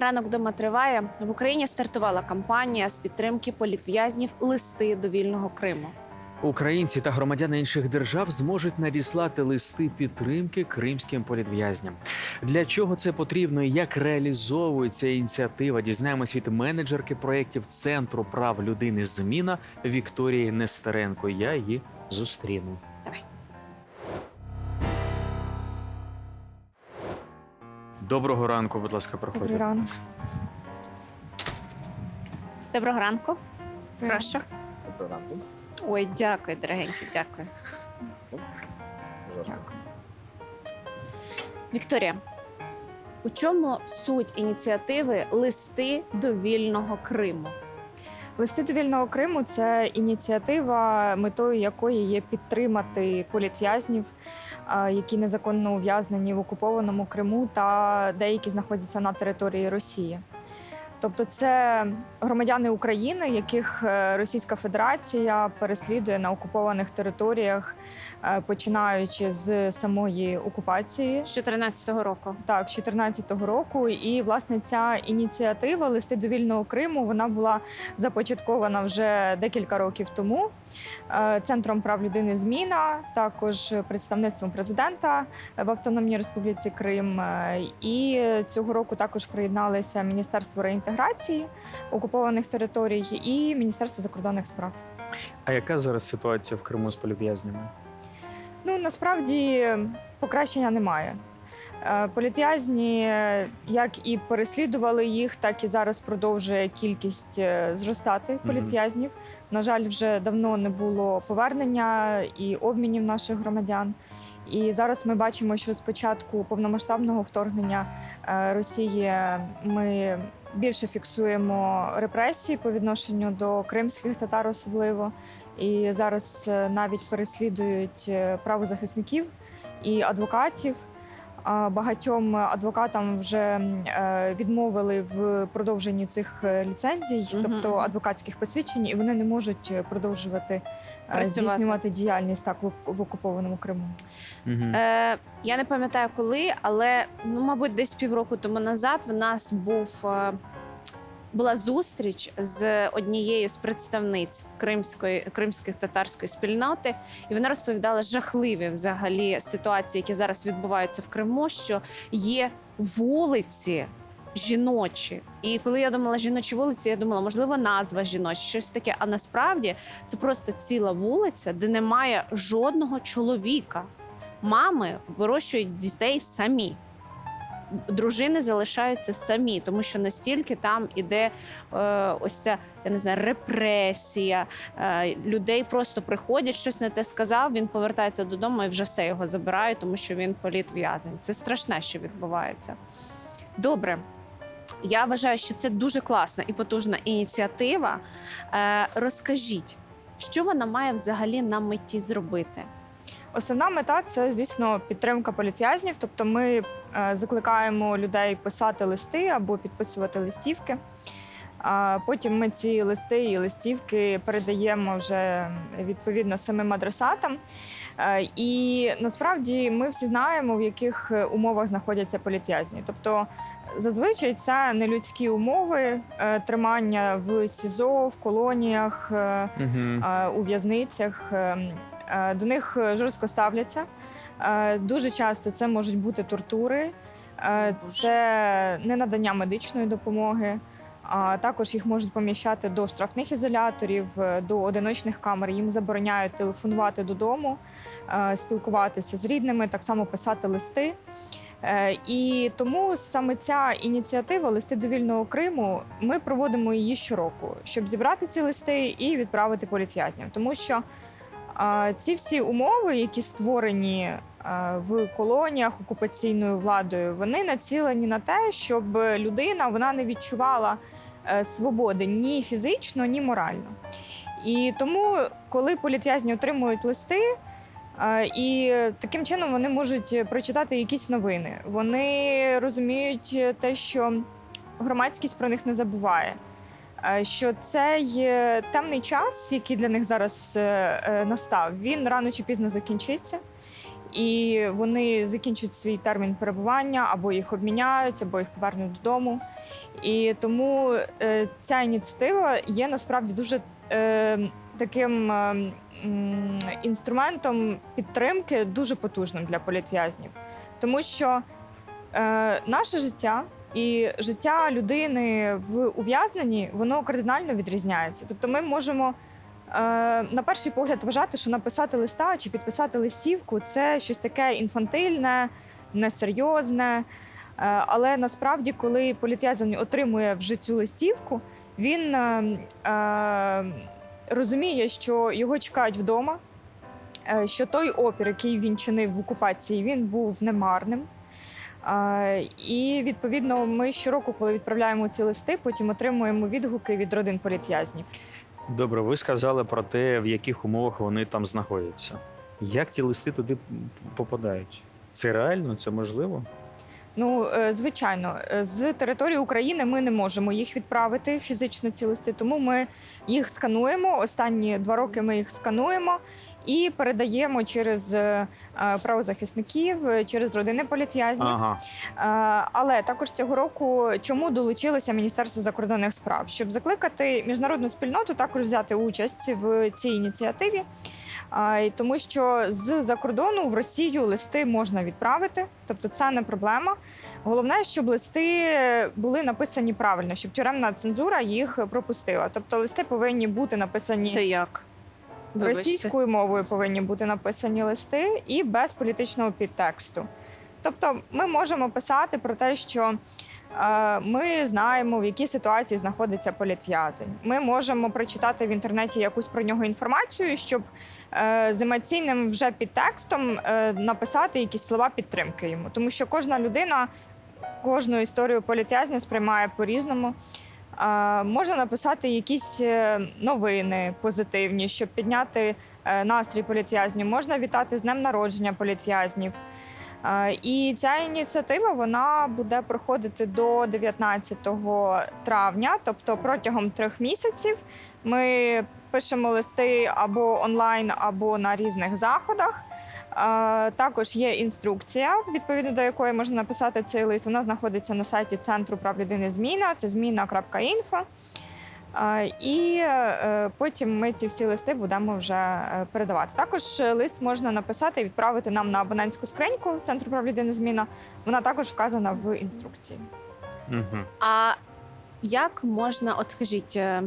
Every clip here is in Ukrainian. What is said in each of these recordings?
Ранок дома триває. В Україні стартувала кампанія з підтримки політв'язнів листи до вільного Криму. Українці та громадяни інших держав зможуть надіслати листи підтримки кримським політв'язням. Для чого це потрібно і як реалізовується ініціатива? Дізнаємось від менеджерки проєктів Центру прав людини Зміна Вікторії Нестеренко. Я її зустріну. Доброго ранку, будь ласка, проходьте. Добрий ранок. Доброго ранку. Прошу. Доброго ранку. Ой, дякую, дорогенькі, дякую. Пожалуйста. Вікторія, у чому суть ініціативи листи до вільного Криму? Листи до вільного Криму це ініціатива, метою якої є підтримати політв'язнів, які незаконно ув'язнені в окупованому Криму та деякі знаходяться на території Росії. Тобто, це громадяни України, яких е, Російська Федерація переслідує на окупованих територіях, е, починаючи з самої окупації З 2014 року. Так, з 2014 року. І власне ця ініціатива Листи до вільного Криму вона була започаткована вже декілька років тому. е, Центром прав людини Зміна, також представництвом президента в Автономній Республіці Крим. І цього року також приєдналися Міністерство реінтеграції окупованих територій і Міністерство закордонних справ. А яка зараз ситуація в Криму з політв'язнями? Ну насправді покращення немає. Е, Політв'язні як і переслідували їх, так і зараз продовжує кількість е, зростати політв'язнів. На жаль, вже давно не було повернення і обмінів наших громадян. І зараз ми бачимо, що з початку повномасштабного вторгнення е, Росії ми більше фіксуємо репресії по відношенню до кримських татар, особливо. І зараз е, навіть переслідують е, правозахисників і адвокатів. Багатьом адвокатам вже е, відмовили в продовженні цих е, ліцензій, угу. тобто адвокатських посвідчень, і вони не можуть е, продовжувати Працювати. здійснювати діяльність так в в окупованому Криму. Угу. Е, я не пам'ятаю коли, але ну, мабуть, десь півроку тому назад в нас був. Була зустріч з однією з представниць кримської кримської татарської спільноти, і вона розповідала жахливі взагалі ситуації, які зараз відбуваються в Криму. Що є вулиці жіночі, і коли я думала жіночі вулиці, я думала, можливо, назва жіночі, щось таке. А насправді це просто ціла вулиця, де немає жодного чоловіка. Мами вирощують дітей самі. Дружини залишаються самі, тому що настільки там іде е, ось ця я не знаю, репресія. Е, людей просто приходять, щось не те сказав. Він повертається додому і вже все його забирають, тому що він політв'язень. Це страшне, що відбувається. Добре. Я вважаю, що це дуже класна і потужна ініціатива. Е, розкажіть, що вона має взагалі на меті зробити? Основна мета це, звісно, підтримка політв'язнів. Тобто, ми закликаємо людей писати листи або підписувати листівки. А потім ми ці листи і листівки передаємо вже відповідно самим адресатам. Е, І насправді ми всі знаємо, в яких е, умовах знаходяться політв'язні. Тобто, зазвичай це нелюдські умови е, тримання в СІЗО, в колоніях. е, Угу. е, у в'язницях. Е, До них е, жорстко ставляться. Е, Дуже часто це можуть бути тортури, це ненадання медичної допомоги. А також їх можуть поміщати до штрафних ізоляторів, до одиночних камер. Їм забороняють телефонувати додому, спілкуватися з рідними, так само писати листи. І тому саме ця ініціатива Листи до вільного Криму. Ми проводимо її щороку, щоб зібрати ці листи і відправити політв'язням. Тому що ці всі умови, які створені в колоніях окупаційною владою, вони націлені на те, щоб людина вона не відчувала е, свободи ні фізично, ні морально. І тому, коли політв'язні отримують листи. е, І таким чином вони можуть прочитати якісь новини. Вони розуміють те, що громадськість про них не забуває. Е, Що цей темний час, який для них зараз е, е, настав, він рано чи пізно закінчиться. і вони закінчують свій термін перебування, або їх обміняють, або їх повернуть додому. І тому е, ця ініціатива є насправді дуже е, таким е, інструментом підтримки, дуже потужним для політв'язнів, тому що е, наше життя. І життя людини в ув'язненні воно кардинально відрізняється. Тобто, ми можемо е, на перший погляд вважати, що написати листа чи підписати листівку це щось таке інфантильне, несерйозне. Е, але насправді, коли політв'язень отримує вже цю листівку, він е, е, розуміє, що його чекають вдома, е, що той опір, який він чинив в окупації, він був немарним. І відповідно, ми щороку, коли відправляємо ці листи, потім отримуємо відгуки від родин політв'язнів. Добре, ви сказали про те, в яких умовах вони там знаходяться. Як ці листи туди попадають? Це реально? Це можливо? Ну, е, звичайно, е, з території України ми не можемо їх відправити фізично ці листи, тому ми їх скануємо. Останні два роки ми їх скануємо і передаємо через е, е, правозахисників, через родини політв'язнів. Ага. Е, Але також цього року чому долучилося Міністерство закордонних справ, щоб закликати міжнародну спільноту також взяти участь в цій ініціативі, і тому що з-за кордону в Росію листи можна відправити, тобто це не проблема. Головне, щоб листи були написані правильно, щоб тюремна цензура їх пропустила. Тобто листи повинні бути написані Це як? Вибачте. російською мовою повинні бути написані листи і без політичного підтексту. Тобто, ми можемо писати про те, що е, ми знаємо, в якій ситуації знаходиться політв'язень. Ми можемо прочитати в інтернеті якусь про нього інформацію, щоб е, з емоційним вже підтекстом е, написати якісь слова підтримки йому. Тому що кожна людина кожну історію політв'язня сприймає по-різному. Можна написати якісь е, новини позитивні, щоб підняти е, настрій політв'язнів. Можна вітати з днем народження політв'язнів. А, І ця ініціатива вона буде проходити до 19 травня, тобто протягом трьох місяців. Ми пишемо листи або онлайн, або на різних заходах. Також є інструкція, відповідно до якої можна написати цей лист. Вона знаходиться на сайті Центру прав людини Зміна. Це зміна.інфо. І е, потім ми ці всі листи будемо вже е, передавати. Також е, лист можна написати і відправити нам на абонентську скриньку Центру прав людини Зміна. Вона також вказана в інструкції. Угу. А як можна, от скажіть, е,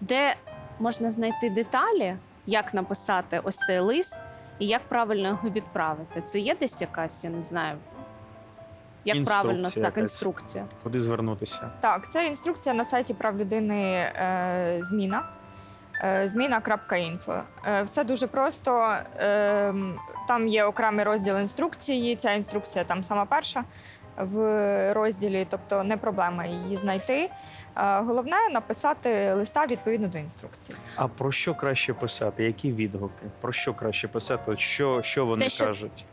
де можна знайти деталі, як написати ось цей лист і як правильно його відправити? Це є десь якась, я не знаю. Як правильно так, якась. інструкція. Куди звернутися? Так, це інструкція на сайті прав людини е, Зміна. е, Зміна.інфо. Е, Все дуже просто. Е, Там є окремий розділ інструкції. Ця інструкція там сама перша в розділі, тобто не проблема її знайти. Е, Головне написати листа відповідно до інструкції. А про що краще писати? Які відгуки? Про що краще писати? От що, що вони Те, що- кажуть?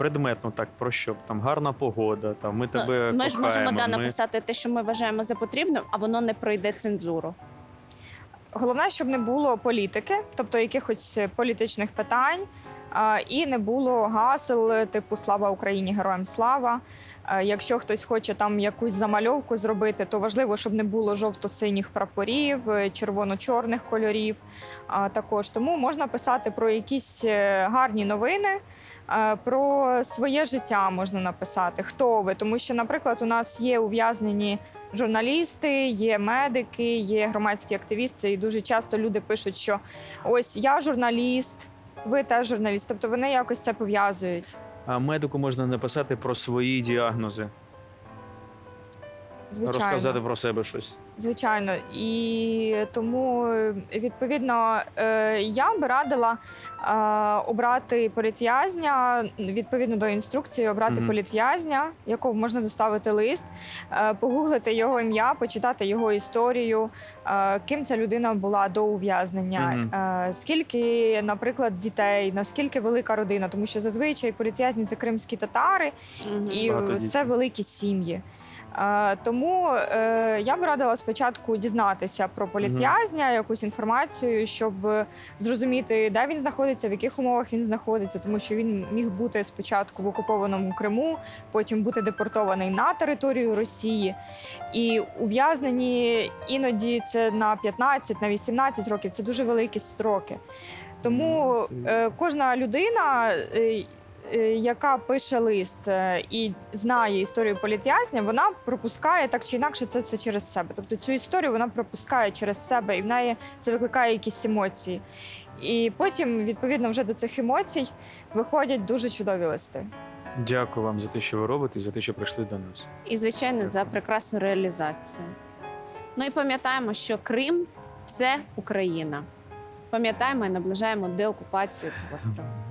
Предметно так, про що? Там гарна погода, там ми тебе Ну, ми ж кохаємо. можемо да, ми... написати те, що ми вважаємо за потрібним, а воно не пройде цензуру. Головне, щоб не було політики, тобто якихось політичних питань, і не було гасел типу Слава Україні, героям слава. Якщо хтось хоче там якусь замальовку зробити, то важливо, щоб не було жовто-синіх прапорів, е, червоно-чорних кольорів. Також тому можна писати про якісь е, гарні новини. Про своє життя можна написати, хто ви, тому що, наприклад, у нас є ув'язнені журналісти, є медики, є громадські активісти, і дуже часто люди пишуть, що ось я журналіст, ви теж журналіст. Тобто вони якось це пов'язують. А медику можна написати про свої діагнози, Звичайно. розказати про себе щось. Звичайно, і тому відповідно е, я би радила е, обрати політв'язня відповідно до інструкції, обрати Мгм. політв'язня, якого можна доставити лист, е, погуглити його ім'я, почитати його історію, ким ця людина була до ув'язнення, е, скільки, наприклад, дітей, наскільки велика родина, тому що зазвичай політв'язні це кримські татари, Мгм. і Багато дітей. це великі сім'ї. Е, Тому е, я б радила спочатку дізнатися про політв'язня, якусь інформацію, щоб е, зрозуміти, де він знаходиться, в яких умовах він знаходиться, тому що він міг бути спочатку в окупованому Криму, потім бути депортований на територію Росії. І ув'язнені іноді це на 15, на 18 років. Це дуже великі строки. Тому е, кожна людина. Е, Яка пише лист е, і знає історію політв'язня, вона пропускає так чи інакше це все через себе. Тобто цю історію вона пропускає через себе, і в неї це викликає якісь емоції. І потім, відповідно, вже до цих емоцій виходять дуже чудові листи. Дякую вам за те, що ви робите, і за те, що прийшли до нас. І, звичайно, за прекрасну реалізацію. Ну і пам'ятаємо, що Крим це Україна. Пам'ятаємо і наближаємо деокупацію півострова.